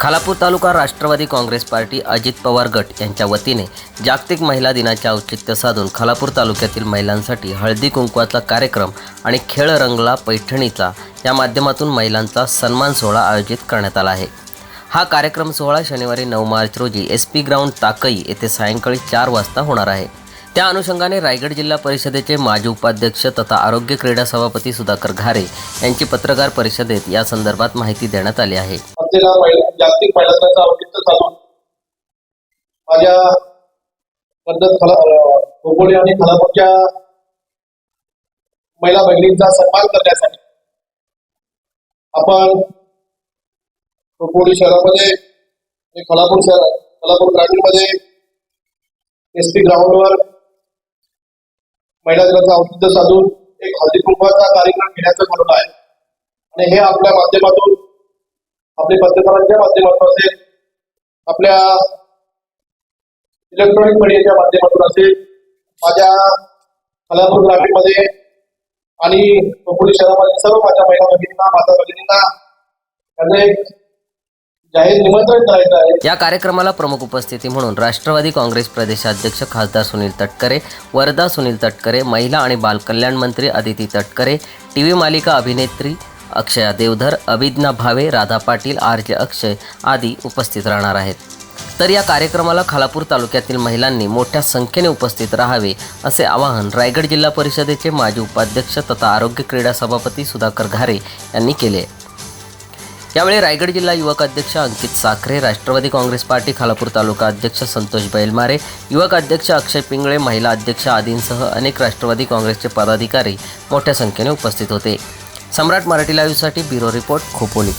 Khalapur taluka Rashtrawadi Congress party Ajit Pawar गट यांच्या वतीने जागतिक महिला दिनाचे औचित्य साधून खालापूर तालुक्यातील महिलांसाठी हळदी कुंकवाचा कार्यक्रम आणि खेळ रंगला पैठणीचा या माध्यमातून महिलांचा सन्मान सोहळा आयोजित करण्यात आला आहे. हा कार्यक्रम सोहळा शनिवारी नऊ मार्च रोजी एस पी ग्राउंड ताकई येथे सायंकाळी चार वाजता होणार आहे. त्या अनुषंगाने रायगड जिल्हा परिषदेचे माजी उपाध्यक्ष तथा आरोग्य क्रीडा सभापती सुधाकर घारे यांची पत्रकार परिषदेत या संदर्भात माहिती देण्यात आली आहे. असलेला जागतिक महिलांचा औचित्य साधून. माझ्या पद्धत खला खोपोली आणि खलापूरच्या महिला भगिनींचा सन्मान करण्यासाठी आपण खोपोली शहरामध्ये आणि खालापूर शहर खलापूर ग्रामीणमध्ये एस पी ग्राउंडवर महिला दिनाचं औचित्य साधून एक हळदी कुंभाचा कार्यक्रम घेण्याचं ठरवलं आहे. आणि हे आपल्या माध्यमातून आपल्या पत्रकारांच्या माध्यमातून असेल आपल्या इलेक्ट्रॉनिक मीडियाच्या माध्यमातून असेल माझ्या कलापूर ग्रामीणमध्ये आणि खोपोली शहरामध्ये सर्व माझ्या महिला भगिनींना माता भगिनींना त्यांना एक जाहीर निमंत्रण करायचं आहे. या कार्यक्रमाला प्रमुख उपस्थिती म्हणून राष्ट्रवादी काँग्रेस प्रदेशाध्यक्ष खासदार सुनील तटकरे वर्धा सुनील तटकरे महिला आणि बालकल्याण मंत्री अदिती तटकरे टी व्ही मालिका अभिनेत्री अक्षया देवधर अभिज्ञा भावे राधा पाटील आर जे अक्षय आदी उपस्थित राहणार आहेत. तर या कार्यक्रमाला खालापूर तालुक्यातील महिलांनी मोठ्या संख्येने उपस्थित राहावे असे आवाहन रायगड जिल्हा परिषदेचे माजी उपाध्यक्ष तथा आरोग्य क्रीडा सभापती सुधाकर घारे यांनी केले. यावेळी रायगड जिल्हा युवक अध्यक्ष अंकित साखरे राष्ट्रवादी काँग्रेस पार्टी खालापूर तालुका अध्यक्ष संतोष बैलमारे युवक अध्यक्ष अक्षय पिंगळे महिला अध्यक्ष आदींसह अनेक राष्ट्रवादी काँग्रेसचे पदाधिकारी मोठ्या संख्येने उपस्थित होते. सम्राट मराठी लाईव्हसाठी ब्युरो रिपोर्ट खोपोली.